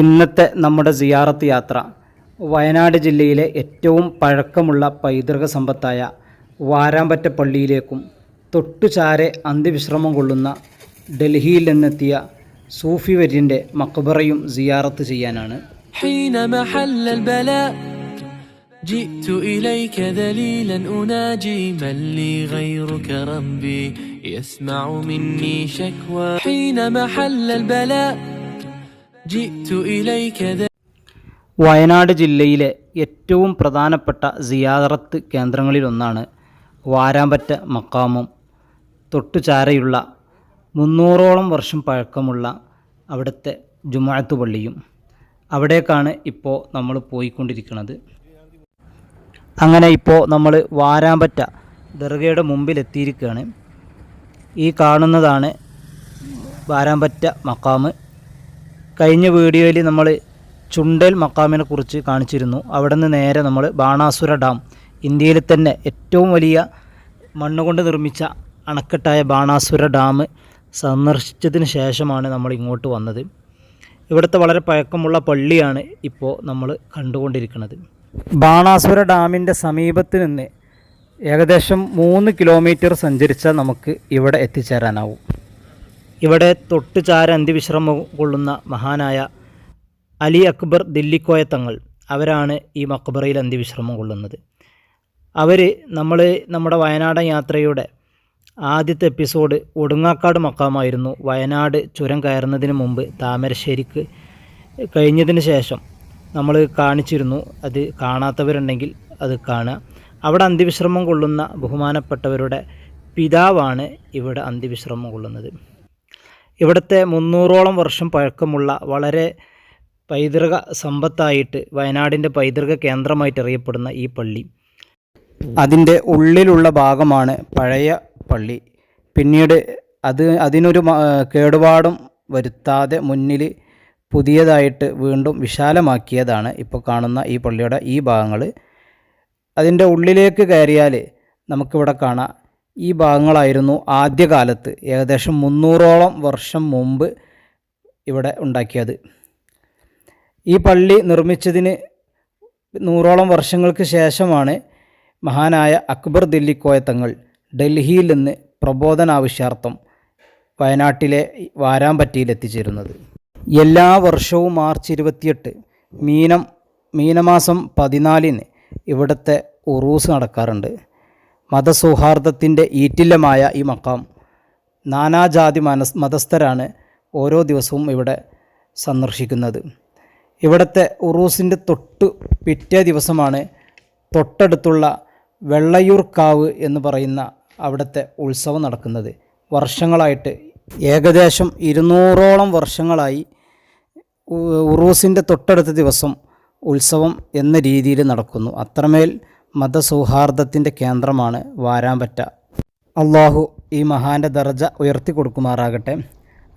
ഇന്നത്തെ നമ്മുടെ സിയാറത്ത് യാത്ര വയനാട് ജില്ലയിലെ ഏറ്റവും പഴക്കമുള്ള പൈതൃക സമ്പത്തായ വാരാമ്പറ്റ പള്ളിയിലേക്കും തൊട്ടുചാരെ അന്ത്യവിശ്രമം കൊള്ളുന്ന ഡൽഹിയിൽ നിന്നെത്തിയ സൂഫി വര്യൻ്റെ മക്ബറയും സിയാറത്ത് ചെയ്യാനാണ് حينما حل البلاء جئت إليك ذليلا أناجي من لي غيرك ربي يسمع مني شكوى حينما حل البلاء جئت إليك ذليلا വയനാട് ജില്ലയിലെ ഏറ്റവും പ്രധാനപ്പെട്ട സിയാറത്ത് കേന്ദ്രങ്ങളിലൊന്നാണ് വാരാമ്പറ്റ മക്കാമും. തൊട്ടുചാരയുള്ള മുന്നൂറോളം വർഷം പഴക്കമുള്ള അവിടുത്തെ ജുമാഅത്ത് പള്ളിയും അവിടേക്കാണ് ഇപ്പോൾ നമ്മൾ പോയിക്കൊണ്ടിരിക്കുന്നത് അങ്ങനെ ഇപ്പോൾ നമ്മൾ വാരാമ്പറ്റ ദർഗയുടെ മുമ്പിലെത്തിയിരിക്കുകയാണ് ഈ കാണുന്നതാണ് വാരാമ്പറ്റ മക്കാമ്. കഴിഞ്ഞ വീഡിയോയിൽ നമ്മൾ ചുണ്ടൽ മക്കാമിനെ കുറിച്ച് കാണിച്ചിരുന്നു. അവിടെ നിന്ന് നേരെ നമ്മൾ ബാണാസുര ഡാം ഇന്ത്യയിൽ തന്നെ ഏറ്റവും വലിയ മണ്ണുകൊണ്ട് നിർമ്മിച്ച അണക്കെട്ടായ ബാണാസുര ഡാം സന്ദർശിച്ചതിന് ശേഷമാണ് നമ്മൾ ഇങ്ങോട്ട് വന്നത്. ഇവിടുത്തെ വളരെ പഴക്കമുള്ള പള്ളിയാണ് ഇപ്പോൾ നമ്മൾ കണ്ടുകൊണ്ടിരിക്കുന്നത്. ബാണാസുര ഡാമിന്റെ സമീപത്ത് നിന്ന് ഏകദേശം മൂന്ന് കിലോമീറ്റർ സഞ്ചരിച്ചാൽ നമുക്ക് ഇവിടെ എത്തിച്ചേരാനാവും. ഇവിടെ തൊട്ടുചാര അന്ത്യവിശ്രമം കൊള്ളുന്ന മഹാനായ അലി അക്ബർ ദില്ലിക്കോയ തങ്ങൾ അവരാണ് ഈ മക്ബറയിൽ അന്തിവിശ്രമം കൊള്ളുന്നത്. അവർ നമ്മൾ നമ്മുടെ വയനാടൻ യാത്രയുടെ ആദ്യത്തെ എപ്പിസോഡ് ഒടുങ്ങാക്കാട് മക്കാമായിരുന്നു. വയനാട് ചുരം കയറുന്നതിന് മുമ്പ് താമരശ്ശേരിക്ക് കഴിഞ്ഞതിന് ശേഷം നമ്മൾ കാണിച്ചിരുന്നു അത് കാണാത്തവരുണ്ടെങ്കിൽ അത് കാണുക. അവിടെ അന്തിവിശ്രമം കൊള്ളുന്ന ബഹുമാനപ്പെട്ടവരുടെ പിതാവാണ് ഇവിടെ അന്തിവിശ്രമം കൊള്ളുന്നത്. ഇവിടുത്തെ മുന്നൂറോളം വർഷം പഴക്കമുള്ള വളരെ പൈതൃക സമ്പത്തായിട്ട് വയനാടിന്റെ പൈതൃക കേന്ദ്രമായിട്ട് അറിയപ്പെടുന്ന ഈ പള്ളി. അതിന്റെ ഉള്ളിലുള്ള ഭാഗമാണ് പഴയ പള്ളി. പിന്നീട് അത് അതിനൊരു കേടുപാടും വരുത്താതെ മുന്നിൽ പുതിയതായിട്ട് വീണ്ടും വിശാലമാക്കിയതാണ് ഇപ്പോൾ കാണുന്ന ഈ പള്ളിയുടെ ഈ ഭാഗങ്ങൾ. അതിന്റെ ഉള്ളിലേക്ക് കയറിയാൽ നമുക്കിവിടെ കാണാം. ഈ ഭാഗങ്ങളായിരുന്നു ആദ്യകാലത്ത് ഏകദേശം മുന്നൂറോളം വർഷം മുമ്പ് ഇവിടെ ഉണ്ടാക്കിയത്. ഈ പള്ളി നിർമ്മിച്ചതിന് നൂറോളം വർഷങ്ങൾക്ക് ശേഷമാണ് മഹാനായ അക്ബർ ദില്ലിക്കോയ തങ്ങൾ ഡൽഹിയിൽ നിന്ന് പ്രബോധനാവശ്യാർത്ഥം വയനാട്ടിലെ വാരാമ്പറ്റിയിൽ എത്തിച്ചേരുന്നത്. എല്ലാ വർഷവും മാർച്ച് ഇരുപത്തിയെട്ട് മീനം മീനമാസം പതിനാലിന് ഇവിടുത്തെ ഉറൂസ് നടക്കാറുണ്ട്. മതസൗഹാർദ്ദത്തിന്റെ ഈറ്റില്ലമായ ഈ മക്കാം. നാനാജാതി മനസ് മതസ്ഥരാണ് ഓരോ ദിവസവും ഇവിടെ സന്ദർശിക്കുന്നത്. ഇവിടുത്തെ ഉറൂസിന്റെ തൊട്ട് പിറ്റേ ദിവസമാണ് തൊട്ടടുത്തുള്ള വെള്ളയൂർക്കാവ് എന്ന് പറയുന്ന അവിടുത്തെ ഉത്സവം നടക്കുന്നത്. വർഷങ്ങളായിട്ട് ഏകദേശം ഇരുന്നൂറോളം വർഷങ്ങളായി ഉറൂസിന്റെ തൊട്ടടുത്ത ദിവസം ഉത്സവം എന്ന രീതിയിൽ നടക്കുന്നു. അത്രമേൽ മതസൗഹാർദ്ദത്തിന്റെ കേന്ദ്രമാണ് വാരാമ്പറ്റ. അള്ളാഹു ഈ മഹാന്റെ ദർജ ഉയർത്തി കൊടുക്കുമാറാകട്ടെ.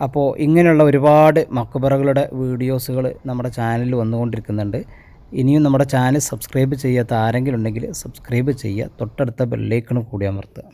അപ്പോൾ ഇങ്ങനെയുള്ള ഒരുപാട് മക്കബറകളുടെ വീഡിയോസുകൾ നമ്മുടെ ചാനലിൽ വന്നുകൊണ്ടിരിക്കുന്നുണ്ട്. ഇനിയും നമ്മുടെ ചാനൽ സബ്സ്ക്രൈബ് ചെയ്യാത്ത ആരെങ്കിലും ഉണ്ടെങ്കിൽ സബ്സ്ക്രൈബ് ചെയ്യുക. തൊട്ടടുത്ത ബെല്ലൈക്കണ് കൂടി അമർത്തുക.